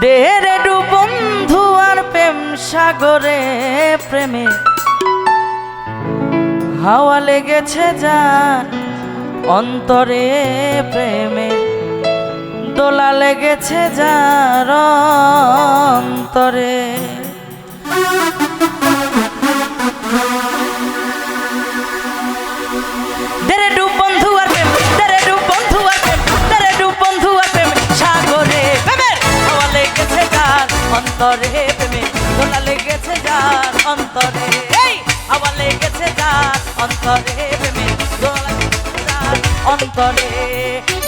দেহেরে বন্ধু আর প্রেম সাগরে প্রেমে। হাওয়া লেগেছে যার অন্তরে প্রেমে। দোলা লেগেছে যার অন্তরে। অন্তরে প্রেমে দোলা লেগেছে যার অন্তরে। এই! হাওয়া লেগেছে যার অন্তরে প্রেমে লেগেছে যার অন্তরে।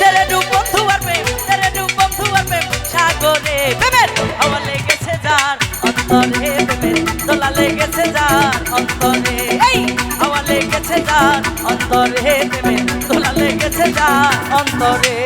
দেরে ডু বন্ধু আর প্রেম দেরে ডু বন্ধু আর প্রেম সাগরে প্রেমের হাওয়া লেগেছে যার অন্তরে প্রেমের দোলা লেগেছে যার অন্তরে। এই! হাওয়া লেগেছে যার অন্তরে প্রেমে দোলা লেগেছে যার অন্তরে।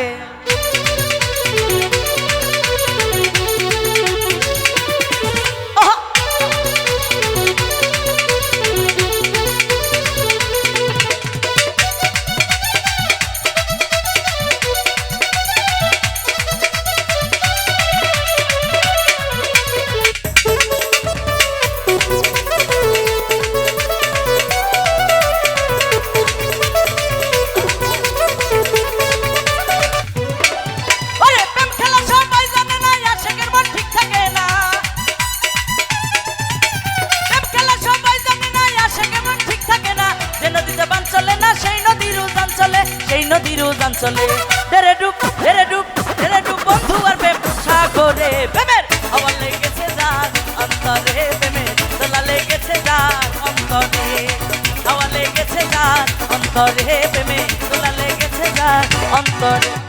সেই নদীর উজান চলে। দেরে ডুব, ধরে ডুব ধরে ডুব, বন্ধু আর প্রেম সাগরে প্রেমের আমার লেগেছে যার অন্তরে, প্রেমের তোলা লেগেছে যার অন্তরে। আমার লেগেছে যার অন্তরে প্রেমে তোলা লেগেছে যার অন্তরে।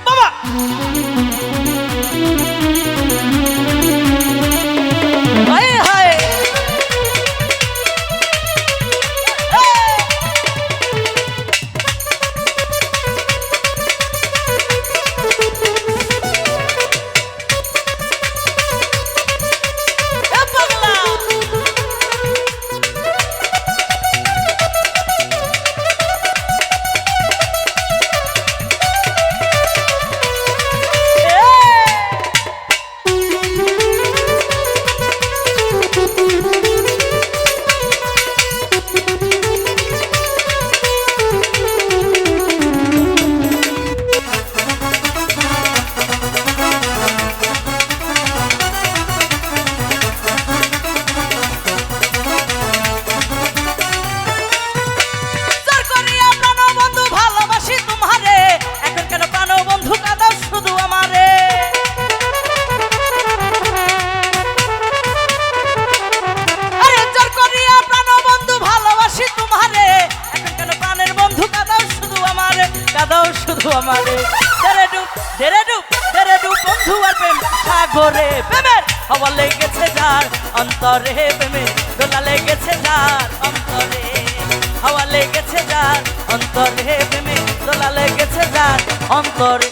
শুধু আমারে দেরে ডুব দেরে ডুব দেরে ডুব, বন্ধু আর প্রেম। সাগরে প্রেমের হওয়া লেগেছে যার, অন্তরে প্রেমে দোলা লেগেছে যার, অন্তরে হাওয়া লেগেছে যার, অন্তরে প্রেমে অন্তরে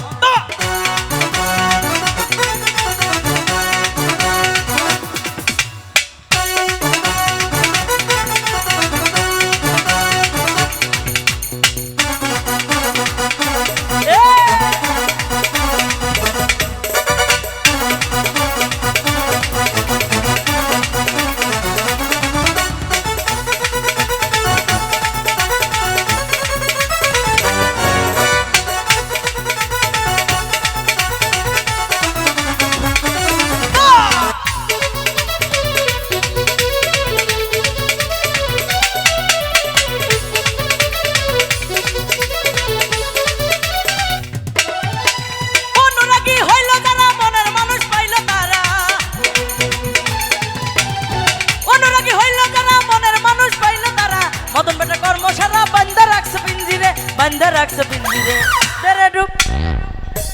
রাখছে পিঞ্জিরে তেরে ডুব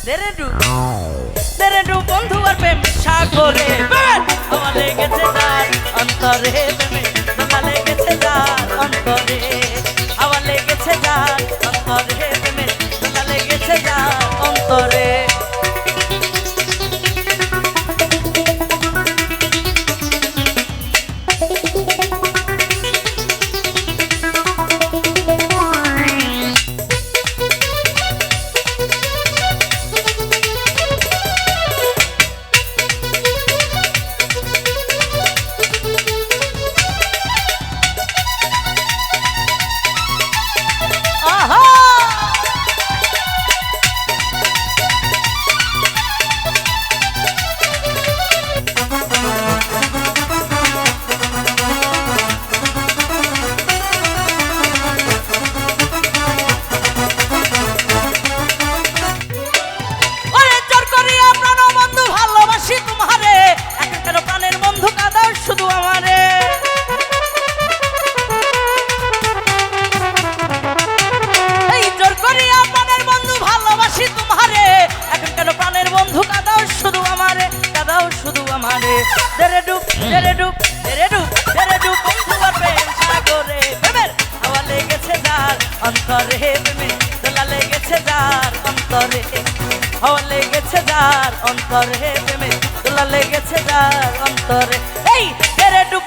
তেরে ডুব তেরে ডুব বন্ধু আর প্রেম সাগরে আমার লেগেছে তার অন্তরে প্রেমে তোমার লেগেছে তার অন্তরে আমার লেগেছে তার অন্তরে ডুব দেরে ডুব দেরে ডুব দেরে ডুব বন্ধু আর প্রেম সাগরে। প্রেমের হাওয়া লেগেছে যার অন্তরে, প্রেমে দোলা লেগেছে যার অন্তরে। হাওয়া লেগেছে যার অন্তরে এই ডুব ডুব